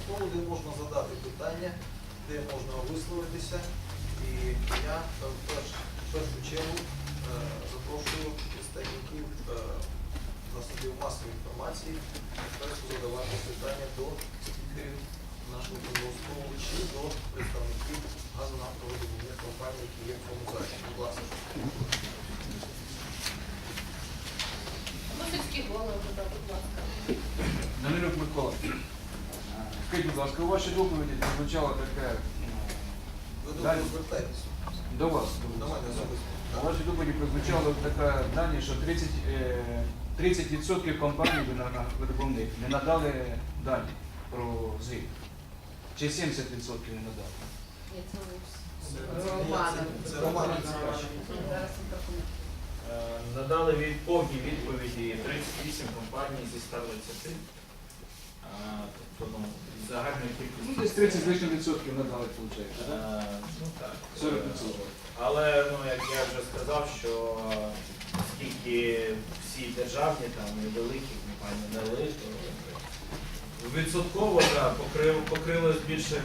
столу, де можна задати питання, де можна висловитися. І я е, в перш- в першу чергу е, запрошую представників е, засобів масової інформації першу задавати питання до спікерів нашого столу чи до представників газонафтовидобувних компаній, які є в цьому залі. Будь ласка. Мусорський голови, будь ласка. Данилюк Микола. Скажіть, будь ласка, у вашій доповіді прозвучало таке Ви до Далі. мене звертайтеся. до вас. До мене особисто. У вашій доповіді прозвучало таке дані, що 30, е, 30% компаній видобувних не надали дані про звіт. Чи 70% не надали? Ні, це Романа. це- Це Зараз він прокоментує. Е, Надали від повні відповіді 38 компаній зі 120. Тобто, ну, загальної Ну, десь 30 з лишнім відсотків надали, виходить, так? Е, Ну так. 40%. Але ну, як я вже сказав, що оскільки всі державні там і великі компанії дали, то відсотково да, покрив, покрилось більше 85%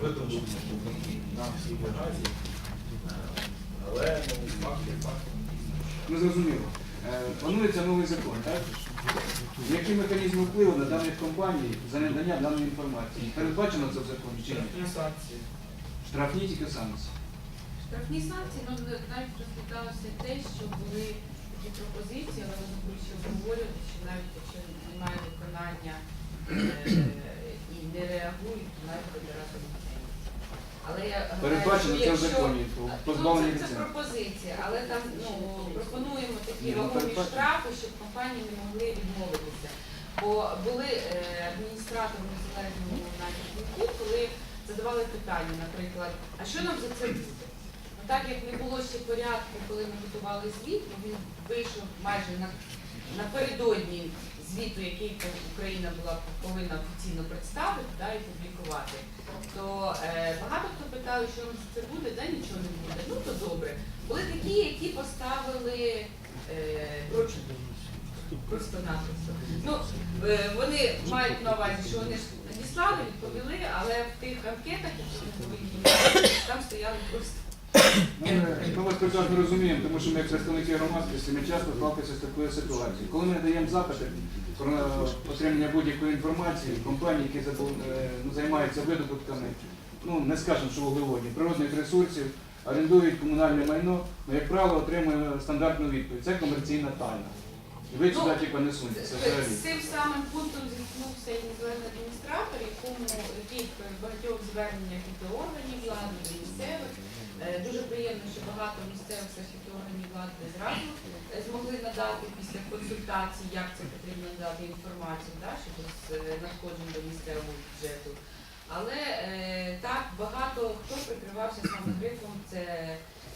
видобутку на всій газі. Е, Але ну, факти, факти. Ну, зрозуміло. Е, Планується новий закон, так? Які механізми впливу на даних компаній за надання даної інформації? Передбачено це в законі чи ні? Санкції. Штрафні тільки санкції. Штрафні санкції, ну навіть розглядалося те, що були такі пропозиції, але вони будуть ще обговорювати, що навіть якщо немає виконання е, і не реагують, то навіть вибирати ліцензію. Але я Передбачено це в якщо- законі, Ну, позбавлення це, це ліцензії. пропозиція, але там ну, пропонуємо такі ну, вагомі передбачено. штрафи, щоб компанії не могли відмовитися. Бо були е, адміністратори незалежному навіть коли задавали питання, наприклад, а що нам за це буде? Ну, так як не було ще порядку, коли ми готували звіт, бо він вийшов майже на, напередодні звіту, який Україна була повинна офіційно представити да, і публікувати, то е, багато хто питав, що це буде, да нічого не буде. Ну то добре. Були такі, які поставили е, просто-напросто. Ну, е, вони мають на увазі, що вони ж надіслали, відповіли, але в тих анкетах, які вони повинні там стояли просто. Ми, вас прекрасно розуміємо, тому що ми як представники громадськості ми часто сталкуємося з такою ситуацією. Коли ми надаємо запити про отримання будь-якої інформації, компанії, які е, ну, займаються видобутками, ну не скажемо, що вуглеводні, природних ресурсів, орендують комунальне майно, ми, як правило, отримуємо стандартну відповідь. Це комерційна тайна. І ви сюди типу, не суньтеся З цим самим пунктом зіткнувся і незалежний адміністратор, якому який багатьох зверненнях і до органів влади, місцевих. Е, Дуже приємно, що багато місцевих все органів влади зразу е, змогли надати після консультацій, як це потрібно надати інформацію, да, щодо з е, надходжень до місцевого бюджету. Але так багато хто прикривався саме грифом, це,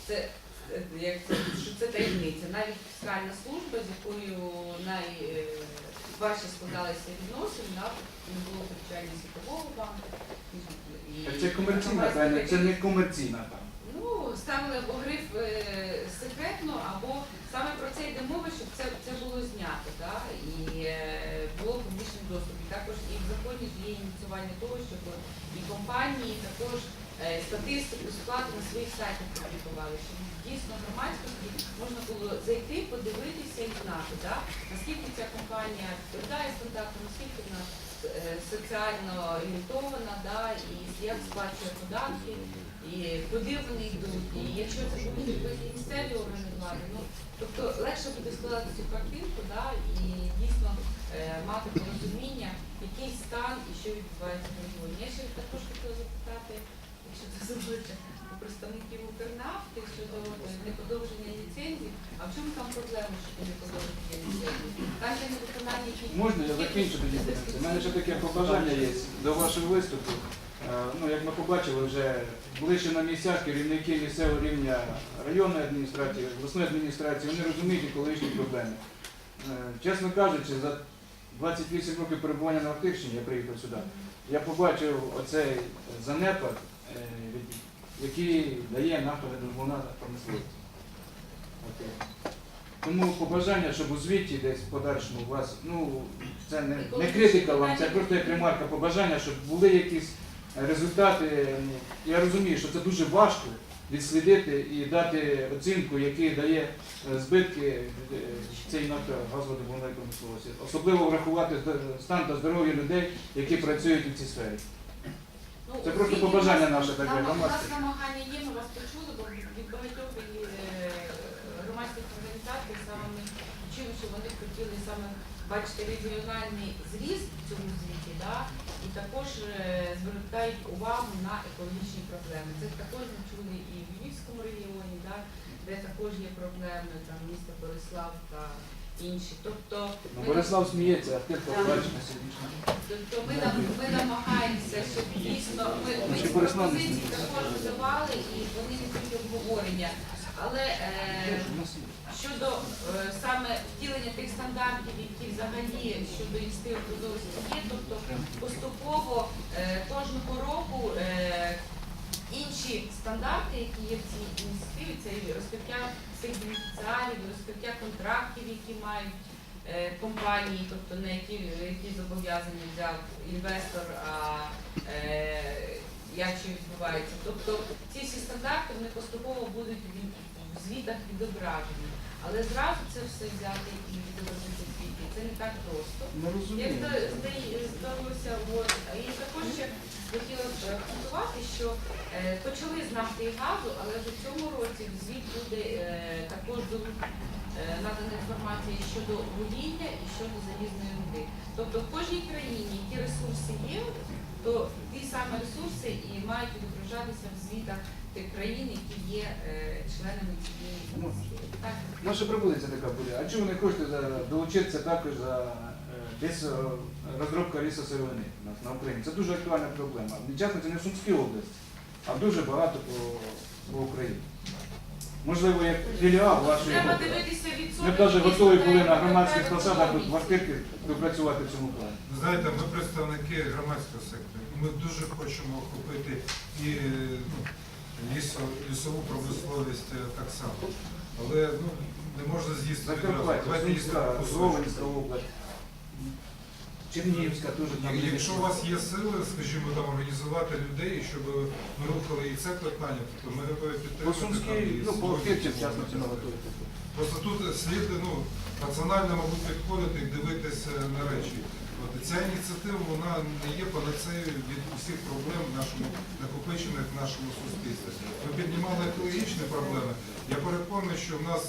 це як що це таємниця. Навіть фіскальна служба, з якою найважче складалися відносини, да, не було втручання Світового банку. Це комерційна тайна, це не комерційна тайна. Ставили або гриф е, секретно, або саме про це йде мова, щоб це, це було знято, да? і е, було в публічному доступі. Також і в законі є ініціювання того, щоб і компанії також е, статистику склад на своїх сайтах публікували, щоб дійсно громадськості можна було зайти, подивитися і знати, да? наскільки ця компанія відповідає стандартам, наскільки вона соціально орієнтована, да? і як сплачує податки і куди вони йдуть, і якщо це будуть якісь місцеві органи влади, ну тобто легше буде складати цю картинку, да, і дійсно е, мати порозуміння, який стан і що відбувається в регіоні. Я ще також хотіла запитати, якщо дозволите, у представників Укрнафти щодо е, неподовження ліцензій. А в чому там проблема щодо неподовження ліцензій? Там є невиконання яких Можна я закінчу тоді? У мене ще таке побажання є до вашого виступу. Е, Ну, як ми побачили, вже ближче на місцях керівники місцевого рівня районної адміністрації, обласної адміністрації, вони розуміють екологічні проблеми. Е, Чесно кажучи, за 28 років перебування на Охтирщині, я приїхав сюди, я побачив оцей занепад, е, який дає нафтовидобувна промисловість. От, е, Тому побажання, щоб у звіті десь в подальшому у вас, ну це не, не критика вам, це просто як ремарка побажання, щоб були якісь результати. Я розумію, що це дуже важко відслідити і дати оцінку, який дає е, збитки е, цій нафтогазовидобувної промисловості. Особливо врахувати стан та здоров'я людей, які працюють у цій сфері. Ну, Це просто побажання наше таке, У нас громадське. намагання є, ми вас почули, бо від багатьох і, е, громадських організацій саме чули, що вони хотіли саме бачити регіональний зріст в цьому звіті, да? Також е, звертають увагу на екологічні проблеми. Це також ми чули і в Львівському регіоні, да? де також є проблеми, там місто Борислав та інші. Тобто Ну, ми Борислав сміється, а ти побачиш на. Тобто ми, ми намагаємося, щоб дійсно ми, ми ці пропозиції також давали і вони не тільки обговорення. Але е, щодо е, саме втілення тих стандартів, які взагалі щодо ініціативи прозорості є, тобто поступово е, кожного року е, інші стандарти, які є в цій ініціативі, це розкриття цих бенефіціарів, розкриття контрактів, які мають е, компанії, тобто на які, які зобов'язані взяв інвестор, а е, як що відбувається. Тобто ці всі стандарти вони поступово будуть в звітах відображені. Але зразу це все взяти і відобразити в. Це не так просто. Як здалося, от. і також ще хотіла б е, акцентувати, що е, почали з нафти і газу, але в цьому році звіт буде е, також до, е, надана інформація щодо вугілля і щодо залізної руди. Тобто в кожній країні, які ресурси є, то ті самі ресурси і мають відображатися в звітах тих країн, які є е, членами цієї ініціативи. Так? Наша пропозиція така буде. А чому ви не хочете долучитися також за е, лісо- розробка лісосировини у на Україні? Це дуже актуальна проблема. Чесно, це не в Сумській області, а дуже багато по, по Україні. Можливо, як філіал вашої Треба дивитися. Ми б навіть готові були на громадських посадах тут квартирки допрацювати в цьому плані. Ви знаєте, ми представники громадського сектору. і Ми дуже хочемо охопити і ну, лісову промисловість е, так само. Але ну, не можна з'їсти відразу. Давайте їсти Чернігівська теж там. Якщо у вас є сили, скажімо, там організувати людей, щоб ми рухали і це питання, то ми готові підтримати. Сумській, ну, по сьогодні, в частності, на готові. Просто тут слід ну, раціонально, мабуть, підходити і дивитися на речі. От ця ініціатива вона не є панацеєю від усіх проблем нашому накопичених в нашому суспільстві. Ми піднімали екологічні проблеми. Я переконаний, що в нас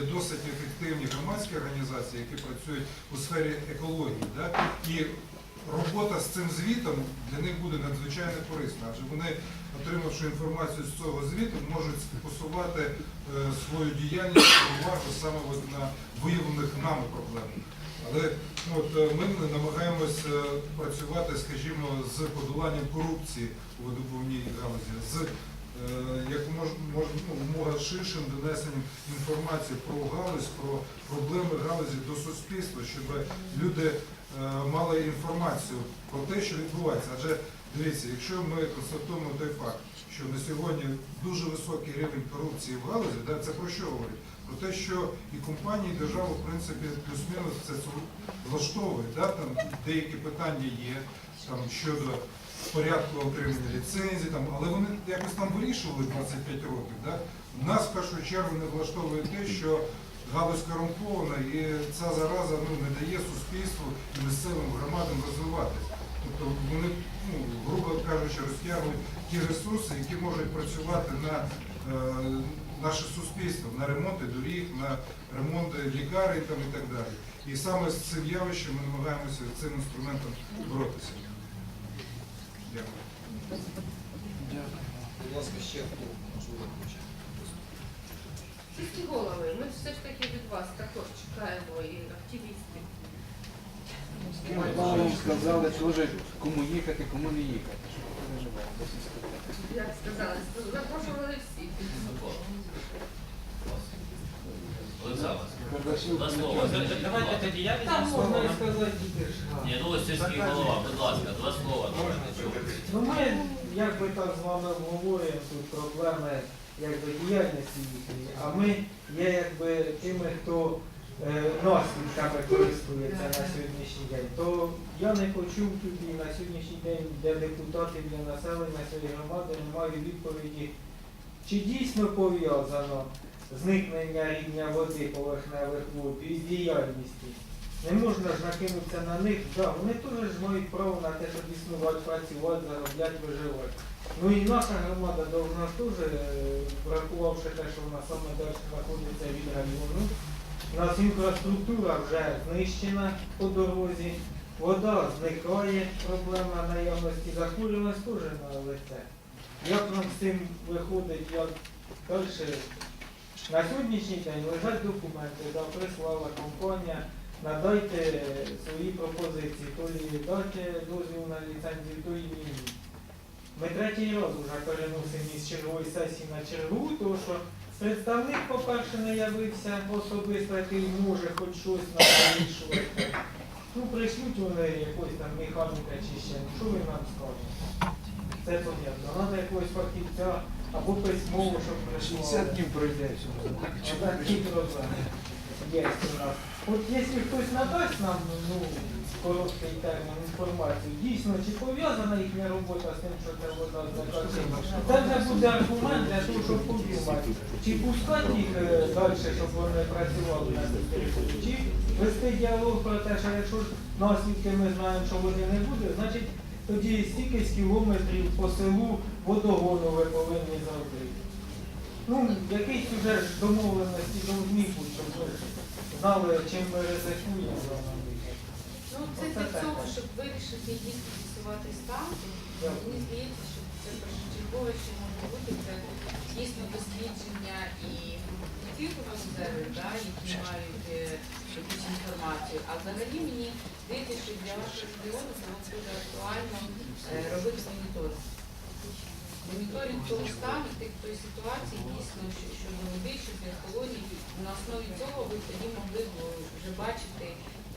є досить ефективні громадські організації, які працюють у сфері екології. Да? І робота з цим звітом для них буде надзвичайно корисна, адже вони, отримавши інформацію з цього звіту, можуть сфокусувати е, свою діяльність увагу саме на виявлених нами проблемах. Але ну, от, е, ми намагаємось е, працювати, скажімо, з подоланням корупції у видобувній галузі, з е, як мож, мож, ну, ширшим донесенням інформації про галузь, про проблеми галузі до суспільства, щоб люди мали інформацію про те, що відбувається. Адже дивіться, якщо ми констатуємо той факт, що на сьогодні дуже високий рівень корупції в галузі, да, це про що говорить? Про те, що і компанії, і держава, в принципі, плюс-мінус це влаштовує. Да? Там деякі питання є там, щодо порядку отримання ліцензій, там, але вони якось там вирішували 25 років. Да? Нас в першу чергу не влаштовує те, що галузь корумпована і ця зараза ну, не дає суспільству і місцевим громадам розвиватися. Тобто вони, ну, грубо кажучи, розтягують ті ресурси, які можуть працювати на е, наше суспільство, на ремонти доріг, на ремонти лікарень там, і так далі. І саме з цим явищем ми намагаємося цим інструментом боротися. Дякую. Будь ласка, ще хто можливо хоче. Сільські голови, ми все ж таки від вас також чекаємо і активістів. Ми вам сказали теж, кому їхати, кому не їхати. Як сказали, запрошували всіх. Два слова. Давайте тоді я Там можна сказати тільки. Ні, ну ось сільський голова, будь ласка, два слова. Ну ми якби так з вами обговорюємо тут проблеми якби, діяльності їхньої, а ми є якби тими, хто е, наслідками користується на сьогоднішній день. То я не почув тут і на сьогоднішній день, де депутати для населення цієї громади немає відповіді, чи дійсно пов'язано зникнення рівня води поверхневих вод із діяльністю. Не можна ж накинутися на них, да, вони теж ж мають право на те, щоб існувати, працювати, заробляти, виживати. Ну і наша громада должна теж, е, врахувавши те, що вона саме далі знаходиться від району, у нас інфраструктура вже знищена по дорозі, вода зникає, проблема наявності захворюваності теж на лице. Як нам з цим виходить, як далі? На сьогоднішній день лежать документи, да, прислала компанія, надайте свої пропозиції, то і дайте дозвіл на ліцензію, то і ні. Ми третій раз вже переносимо із чергової сесії на чергу, тому що представник, по-перше, не явився особисто, який може хоч щось нам вирішувати. Ну, прийшлють вони якогось там механіка чи ще, що він нам скаже? Це понятно. Треба якогось фахівця або письмово, щоб прийшло. 60 днів пройде проблеми є. От якщо хтось надасть нам ну, короткий термін інформацію, дійсно, чи пов'язана їхня робота з тим, що це вода зникає, це вже буде аргумент для того, щоб подумати, чи пускати їх е, далі, щоб вони працювали на цій території, чи вести діалог про те, що якщо наслідки ми знаємо, що вони не буде, значить тоді стільки з кілометрів по селу водогону ви повинні зробити. Ну, якісь вже ж домовленості повинні бути, щоб ми знали, чим ми ризикуємо. Ну, це для цього, щоб вирішити дійсно фіксувати ставки, мені здається, що це першочергове, що може бути, це дійсно дослідження і фахівців галузевих, да, які мають е, якусь інформацію. А взагалі мені здається, що для вашого регіону це буде актуально е, робити моніторинг. Моніторинг того стану, тих тої ситуації, дійсно, що щодо води, щодо екології. На основі цього ви тоді могли б вже бачити,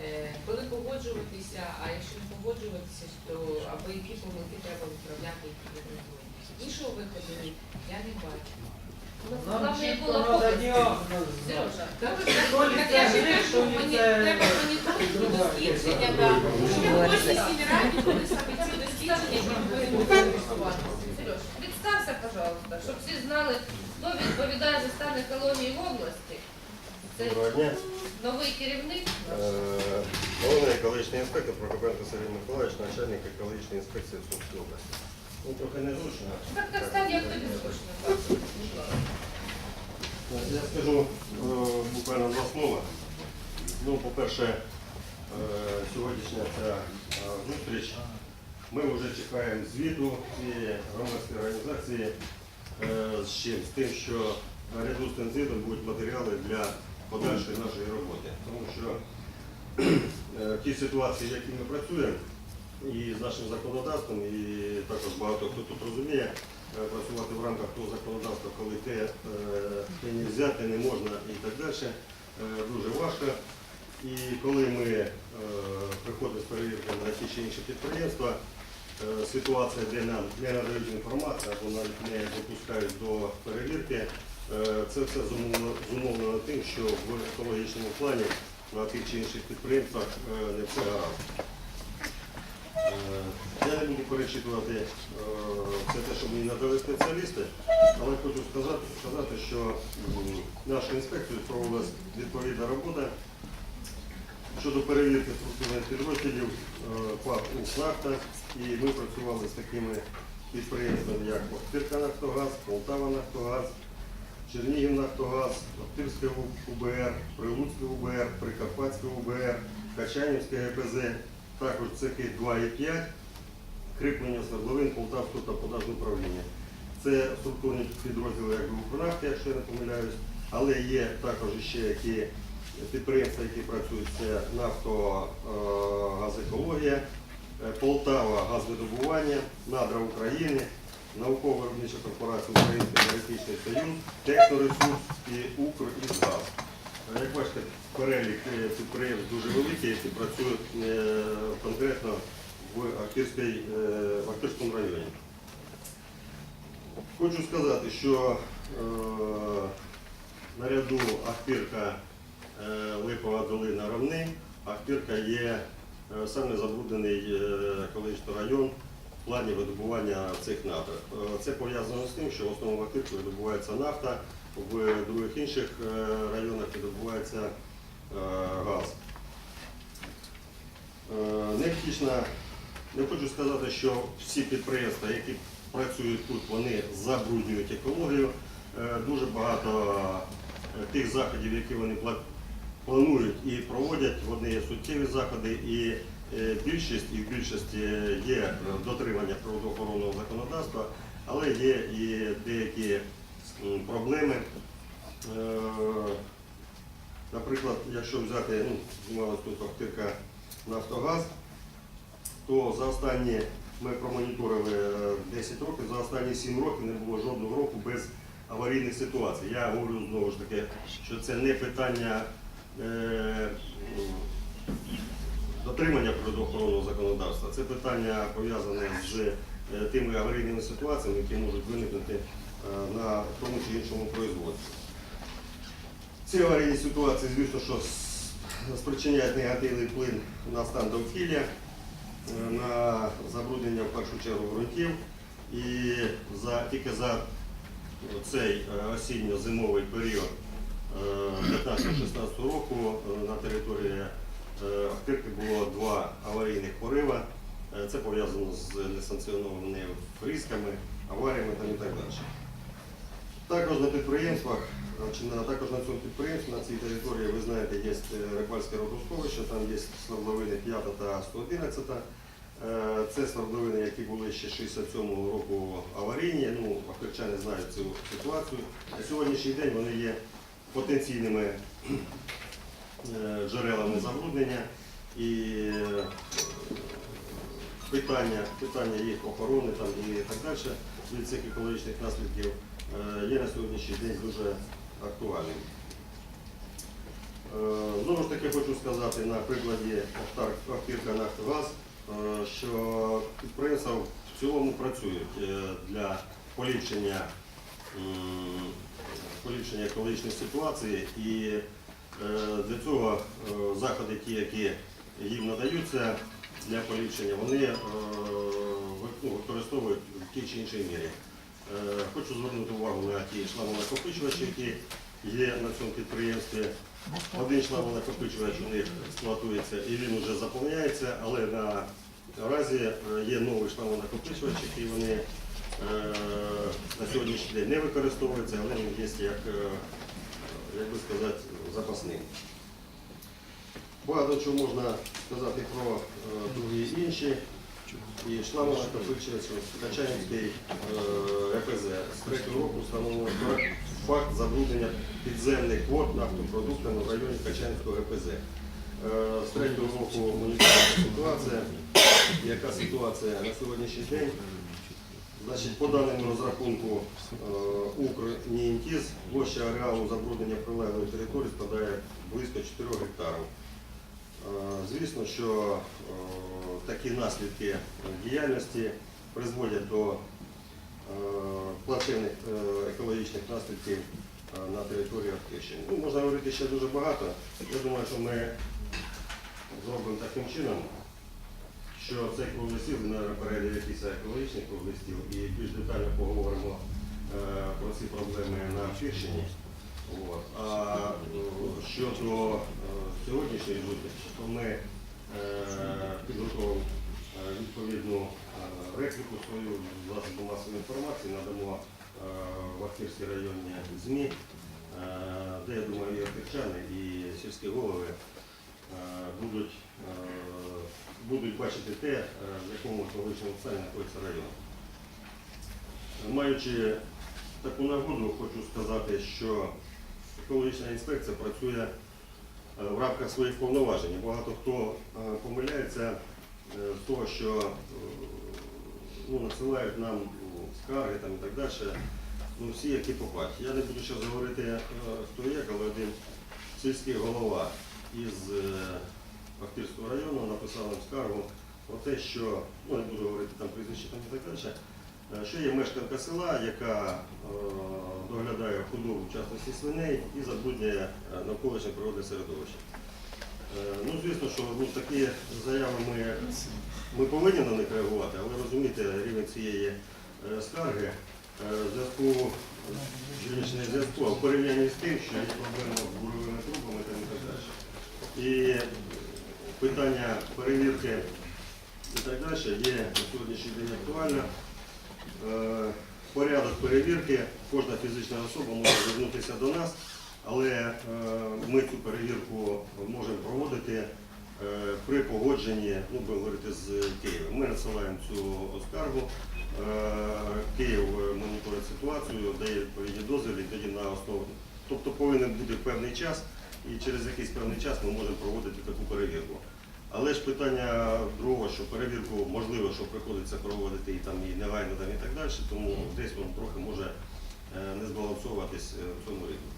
е, коли погоджуватися, а якщо не погоджуватися, то або які помилки треба виправляти, які відремонтувати. Іншого виходу я не бачу. Нам чітко діагноз. Сережа, То друга дослідження, да. Щоб кожній були саме ці дослідження. Сереж, представся, пожалуйста, щоб всі знали, хто відповідає за стан екології в області. Це Доброго дня. новий керівник. Е, Головний екологічний інспектор Прокопенко Сергій Миколаївич, начальник екологічної інспекції в Сумській області. Ну, трохи незручно. Так, так стань, як тобі зручно. Будь ласка. Я скажу е, буквально два слова. Ну, по-перше, е, сьогоднішня ця е, зустріч. Ми вже чекаємо звіту цієї громадської організації з чим? З тим, що наряду з цим звітом будуть матеріали для подальшої нашої роботи. Тому що е, ті ситуації, в які ми працюємо, і з нашим законодавством, і також багато хто тут розуміє, працювати в рамках того законодавства, коли те, е, те не взяти, не можна і так далі, е, дуже важко. І коли ми е, приходимо з перевірками на ті чи інші підприємства, ситуація, де нам не надають інформацію або навіть не допускають до перевірки, це все зумовлено, тим, що в екологічному плані на тих чи інших підприємствах не все гаразд. Перечитувати е, все те, що мені надали спеціалісти, але хочу сказати, сказати що м, нашою інспекцією відповідна робота щодо перевірки структурних підрозділів е, ПАП «Укрнафта». І ми працювали з такими підприємствами, як Охтирка Нафтогаз, Полтава Нафтогаз, Чернігів Нафтогаз, Охтирське УБР, Прилуцьке УБР, Прикарпатське УБР, Качанівське ГПЗ, також цехи 2 і 5, кріплення свердловин Полтавського та подажного управління. Це структурні підрозділи як якщо я не помиляюсь, але є також ще які підприємства, які працюють, це Нафтогазекологія, е, Полтава газвидобування, Надра України, Науково-виробнича корпорація Український енергетичний союз, Техноресурс і Укрізгаз. Е, Як бачите, перелік е, підприємств дуже великий, які працюють е, конкретно в Ахтирській, е, в Ахтирському районі. Хочу сказати, що наряду Ахтирка е, Липова долина Равни. Ахтирка є е, саме забруднений е, район в плані видобування цих нафт. Е, Це пов'язано з тим, що в основному в видобувається нафта, в других інших е, районах видобувається газ. Е, не хочу сказати, що всі підприємства, які працюють тут, вони забруднюють екологію. Е, Дуже багато е, тих заходів, які вони планують і проводять, вони є суттєві заходи, і е, більшість і в більшості є дотримання природоохоронного законодавства, але є і деякі проблеми. Наприклад, якщо взяти, ну, тут Охтирка Нафтогаз, то за останні, ми промоніторили е, 10 років, за останні 7 років не було жодного року без аварійних ситуацій. Я говорю знову ж таки, що це не питання е, дотримання природоохоронного законодавства, це питання пов'язане з е, тими аварійними ситуаціями, які можуть виникнути е, на тому чи іншому производстві. Ці аварійні ситуації, звісно, що спричиняють негативний вплив на стан довкілля, е, на забруднення в першу чергу ґрунтів. І за, тільки за цей е, осінньо-зимовий період е, 15-16 року е, на території е, Охтирки було два аварійних порива. Е, Це пов'язано з несанкціонованими врізками, аваріями там і так далі. Також на підприємствах, е, чи на, також на цьому підприємстві, на цій території, ви знаєте, є е, рибальське родосховище, там є свердловини 5 та 111. Е, Це свердловини, які були ще 67-го року аварійні. Ну, ахтирчани знають цю ситуацію. На сьогоднішній день вони є потенційними е, джерелами забруднення і е, питання, питання їх охорони там, і так далі від цих екологічних наслідків є на сьогоднішній день дуже актуальним. Знову ж таки хочу сказати на прикладі Охтар- Нафтогаз, що підприємства в цілому працюють е, для поліпшення, поліпшення екологічної ситуації і е, для цього е, заходи, ті, які їм надаються для поліпшення, вони е, ну, використовують в тій чи іншій мірі. Е, Хочу звернути увагу на ті шланонакопичувачі, які є на цьому підприємстві. Один шланонакопичувач у них експлуатується і він вже заповняється, але на- наразі е, є новий шланонакопичувач, який вони е, на сьогоднішній день не використовуються, але він є як, е, як би сказати, запасним. Багато чого можна сказати про другі інші. І члени накопичувач Качанівський е, ЕПЗ з третього року встановлено факт- забруднення підземних вод нафтопродуктами в районі Качанівського ЕПЗ. Е, З третього року моніторинг ситуація. Яка ситуація на сьогоднішній день? Значить, по даному розрахунку е, Укрнієнтіз площа ареалу забруднення прилеглої території складає близько 4 гектарів. Е, Звісно, що такі наслідки діяльності призводять до плачевних е, екологічних наслідків е, на території Ахтирщини. Ну, можна говорити ще дуже багато. Я думаю, що ми зробимо таким чином, що цей круглий стіл не перейде якийсь екологічний круглий стіл і більш детально поговоримо е, про ці проблеми на Ахтирщині. От. А е, щодо е, сьогоднішньої зустрічі, то ми е, підготовимо е, відповідну е, репліку свою засобу масової інформації, надамо е, в Ахтирській районні ЗМІ, е, де, я думаю, і ахтирчани, і сільські голови е, будуть, будуть бачити те, в якому екологічному стані знаходиться район. Маючи таку нагоду, хочу сказати, що екологічна інспекція працює в рамках своїх повноважень. Багато хто помиляється з того, що ну, надсилають нам ну, скарги там, і так далі. Ну, всі, які попасть. Я не буду зараз говорити, е, хто як, але один сільський голова із е, Ахтирського району написав нам скаргу про те, що, ну не буду говорити там прізвище там і так далі, Е, Ще є мешканка села, яка е, доглядає худобу в частності свиней і забруднює навколишнє природне середовище. Е, Ну, звісно, що ну, такі заяви ми, ми повинні на них реагувати, але розумієте, рівень цієї е, скарги е, зв'язку в зв'язку, а в порівнянні з тим, що є проблема з буровими трубами та так далі. І питання перевірки і так далі є на сьогоднішній день актуальне. Порядок перевірки, кожна фізична особа може звернутися до нас, але е, ми цю перевірку можемо проводити при погодженні, ну будемо говорити, з Києвом. Ми надсилаємо цю скаргу. Е, Київ моніторить ситуацію, дає відповідні дозвіли, і тоді на основі. Тобто повинен бути певний час, і через якийсь певний час ми можемо проводити таку перевірку. Але ж питання другого, що перевірку можливо, що приходиться проводити і там і негайно там, і так далі, тому десь воно трохи може е, не збалансовуватись е, в цьому рівні.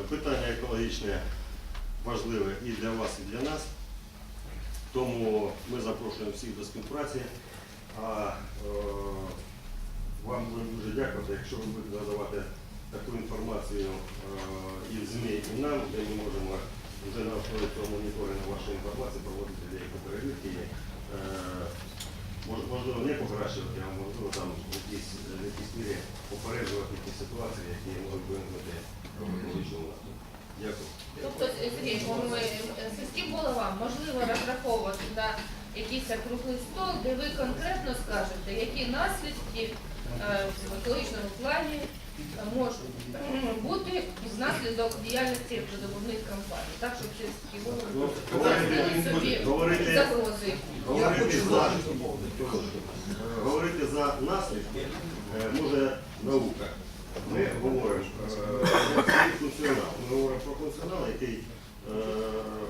Е, Питання екологічне важливе і для вас, і для нас. Тому ми запрошуємо всіх до співпраці. А е, вам будемо дуже дякувати, якщо ви будете надавати таку інформацію е, і в ЗМІ, і нам, де ми можемо вже на основі цього моніторингу вашої інформації проводити деякі перевірки. Е, Можливо, не покращувати, а можливо там в якійсь, в якійсь мірі попереджувати ті ситуації, які можуть виникнути в екологічному напрямку. Дякую. Тобто, Сергій, ми е, сільським головам можливо розраховувати на якийсь круглий стол, де ви конкретно скажете, які наслідки е, в екологічному плані е, можуть бути внаслідок діяльності видобувних компаній. Так, щоб сільські голови говорити- собі загрози. Говорити за. Е, говорити наслідки е, може наука. Ми говоримо е, про функціонал. Ми говоримо про функціонал, який е,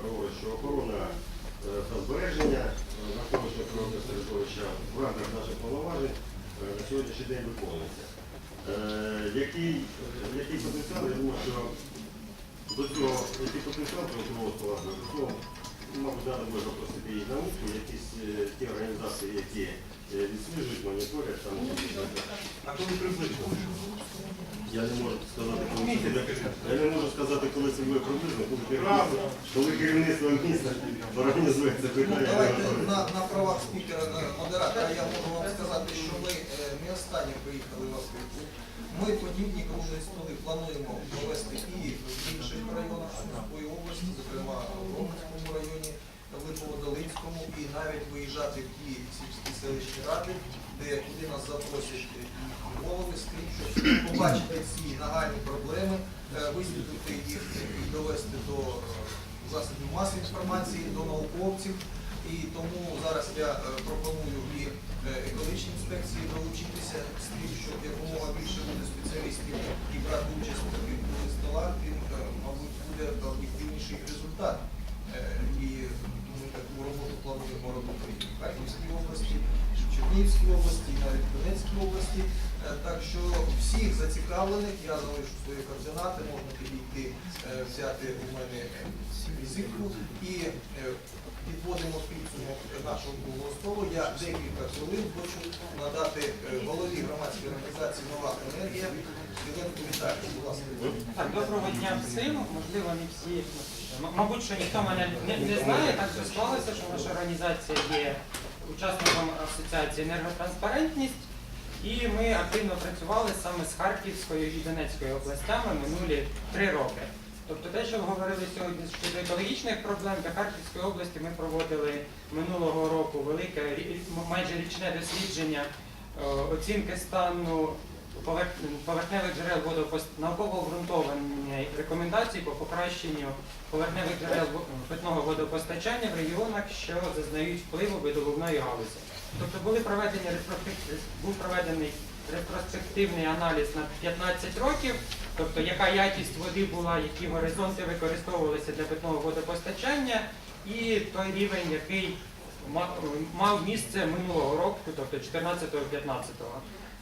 говорить, що охорона е, та збереження е, навколишнього природного середовища в рамках наших повноважень е, на сьогоднішній день виконується. Е, Який, який потенціал, я думаю, що до цього, який потенціал мабуть, треба буде запросити і науку, якісь е, ті організації, які е, відсліджують, моніторять там. А коли приблизно? Я не можу сказати, коли це буде. Я не можу сказати, коли це буде приблизно, коли керівництво, коли керівництво міста організує це Ну, питання. давайте на, на правах спікера, на модератора, я можу вам сказати, що ми е, не останні приїхали в Москву. Ми подібні круглі столи плануємо провести і в інших районах Сумської області, зокрема в Романському районі, Липово-Долинському, і навіть виїжджати в ті сільські селищні ради, де куди нас запросять і голови з тим, щоб побачити ці нагальні проблеми, е, висвітлити їх і довести до е, засобів масової інформації, до науковців. І тому зараз я е, пропоную і е, екологічній інспекції долучитися з тим, щоб якомога більше буде спеціалістів і брати участь у таких столах, е, мабуть, буде об'єктивніший результат. Е, І таку роботу плануємо робити і в Харківській області, Чернігівській області, навіть Донецькій області. Е, Так що всіх зацікавлених, я залишу свої координати, можна підійти, е, взяти у мене візитку і е, підводимо підсумок нашого круглого столу. Я декілька хвилин хочу надати голові громадської організації Нова енергія Єленку Віталію. Будь ласка. Так, доброго дня всім. Можливо, не всі. Мабуть, що ніхто мене не, знає. Так все склалося, що наша організація є учасником асоціації енерготранспарентність. І ми активно працювали саме з Харківською і Донецькою областями минулі три роки. Тобто те, що ви говорили сьогодні щодо екологічних проблем, для Харківської області ми проводили минулого року велике майже річне дослідження е, оцінки стану поверхневих джерел водопост... науково обґрунтовані рекомендації по покращенню поверхневих джерел питного водопостачання в регіонах, що зазнають впливу видобувної галузі. Тобто були проведені був проведений ретроспективний аналіз на 15 років, тобто яка якість води була, які горизонти використовувалися для питного водопостачання, і той рівень, який мав місце минулого року, тобто 14-15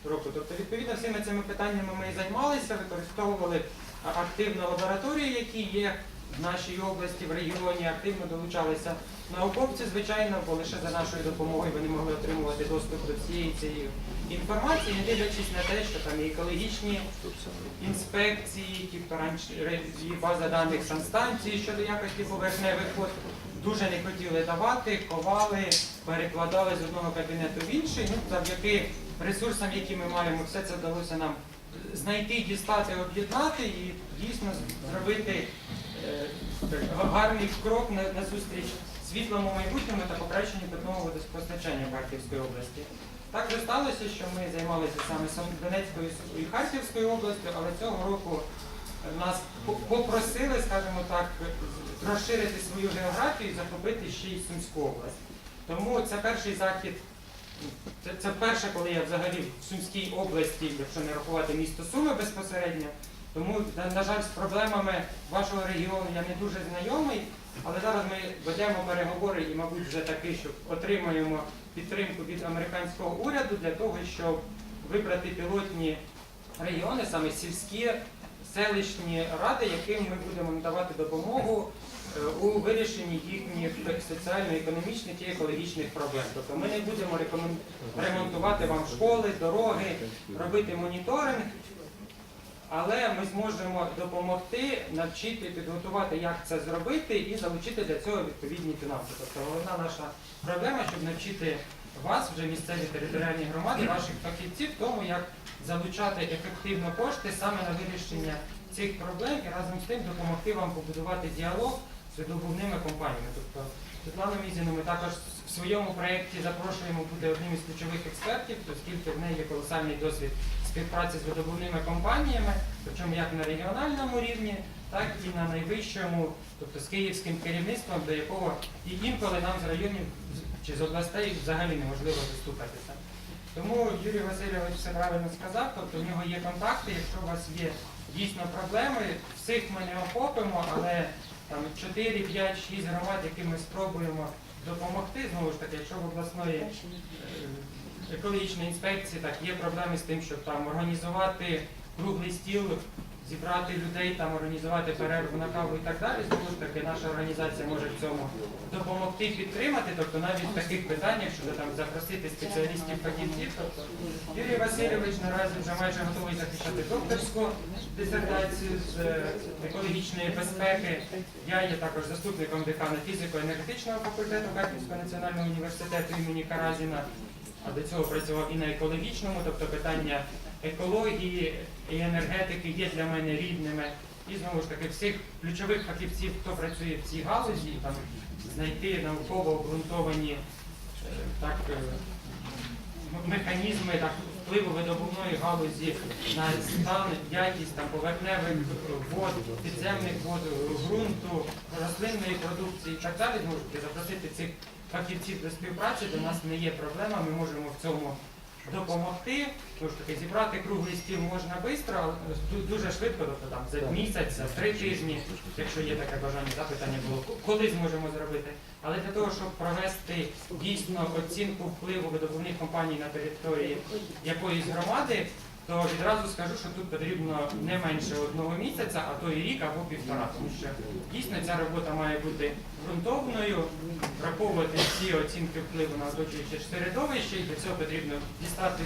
року. Тобто, відповідно, всіми цими питаннями ми і займалися, використовували активно лабораторії, які є в нашій області, в регіоні, активно долучалися Науковці, звичайно, бо лише за нашою допомогою вони могли отримувати доступ до всієї цієї інформації, не дивлячись на те, що там і екологічні інспекції, ті, раніше і база даних санстанції щодо якості поверхневих вод, дуже не хотіли давати, ховали, перекладали з одного кабінету в інший. Ну, завдяки ресурсам, які ми маємо, все це вдалося нам знайти, дістати, об'єднати і дійсно зробити е, гарний крок на, на зустріч світлому майбутньому та покращенню питного водопостачання в Харківської області. Так вже сталося, що ми займалися саме Донецькою і Харківською областю, але цього року нас попросили, скажімо так, розширити свою географію і захопити ще й Сумську область. Тому це перший захід. Це, це перше, коли я взагалі в Сумській області, якщо не рахувати місто Суми безпосередньо. Тому, на, жаль, з проблемами вашого регіону я не дуже знайомий, але зараз ми ведемо переговори і, мабуть, вже таки, що отримаємо підтримку від американського уряду для того, щоб вибрати пілотні регіони, саме сільські селищні ради, яким ми будемо надавати допомогу е, у вирішенні їхніх соціально-економічних і екологічних проблем. Тобто ми не будемо ремонтувати вам школи, дороги, робити моніторинг, але ми зможемо допомогти, навчити, підготувати, як це зробити, і залучити для цього відповідні фінанси. Тобто головна наша проблема, щоб навчити вас, вже місцеві територіальні громади, ваших фахівців, тому як залучати ефективно кошти саме на вирішення цих проблем і разом з тим допомогти вам побудувати діалог з видобувними компаніями. Тобто Світлану Мізіну ми також в своєму проєкті запрошуємо бути одним із ключових експертів, оскільки в неї є колосальний досвід співпраці з видобувними компаніями, причому як на регіональному рівні, так і на найвищому, тобто з київським керівництвом, до якого і інколи нам з районів чи з областей взагалі неможливо достукатися. Тому Юрій Васильович все правильно сказав, тобто в нього є контакти, якщо у вас є дійсно проблеми, всіх ми не охопимо, але там 4, 5, 6 громад, яким ми спробуємо допомогти, знову ж таки, якщо в обласної е, екологічної інспекції так є проблеми з тим, щоб там організувати круглий стіл, зібрати людей, там організувати перерву на каву і так далі. Знову ж таки, наша організація може в цьому допомогти підтримати, тобто навіть в таких питаннях, щоб там запросити спеціалістів фахівців. Тобто Юрій Васильович наразі вже майже готовий захищати докторську дисертацію з е, екологічної безпеки. Я є також заступником декана фізико-енергетичного факультету Харківського національного університету імені Каразіна. А до цього працював і на екологічному, тобто питання екології і енергетики є для мене рідними. І знову ж таки всіх ключових фахівців, хто працює в цій галузі, там знайти науково обґрунтовані е, так, е, механізми так, впливу видобувної галузі на стан, якість там, поверхневих вод, підземних вод, ґрунту, рослинної продукції і так далі. Таки, запросити цих фахівців до співпраці до нас не є проблема, ми можемо в цьому допомогти. Знову ж таки, зібрати круглий стіл можна швидко, дуже швидко, тобто там за місяць, за три тижні, якщо є таке бажання, запитання було, коли зможемо зробити. Але для того, щоб провести дійсно оцінку впливу видобувних компаній на території якоїсь громади, то відразу скажу, що тут потрібно не менше одного місяця, а то і рік або півтора, тому що дійсно ця робота має бути ґрунтовною, враховувати всі оцінки впливу на оточуюче середовище, і для цього потрібно дістати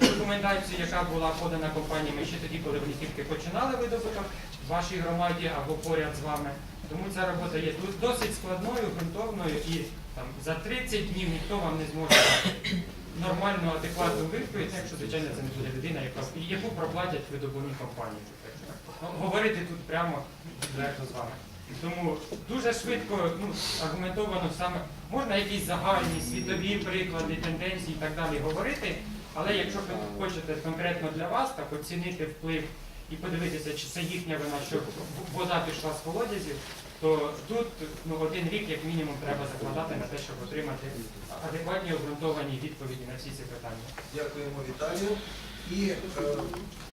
документацію, яка була подана компаніями ще тоді, коли вони тільки починали видобуток в вашій громаді або поряд з вами. Тому ця робота є досить складною, ґрунтовною і там за 30 днів ніхто вам не зможе нормальну, адекватну відповідь, якщо, звичайно, це не буде людина, яка, яку проплатять видобувні компанії. Ну, Говорити тут прямо відверто з вами. Тому дуже швидко, ну, аргументовано саме можна якісь загальні світові приклади, тенденції і так далі говорити, але якщо ви хочете конкретно для вас так оцінити вплив і подивитися, чи це їхня вина, що вода пішла з колодязів, то тут ну, один рік як мінімум треба закладати на те, щоб отримати адекватні обґрунтовані відповіді на всі ці питання. Дякуємо Віталію. І е,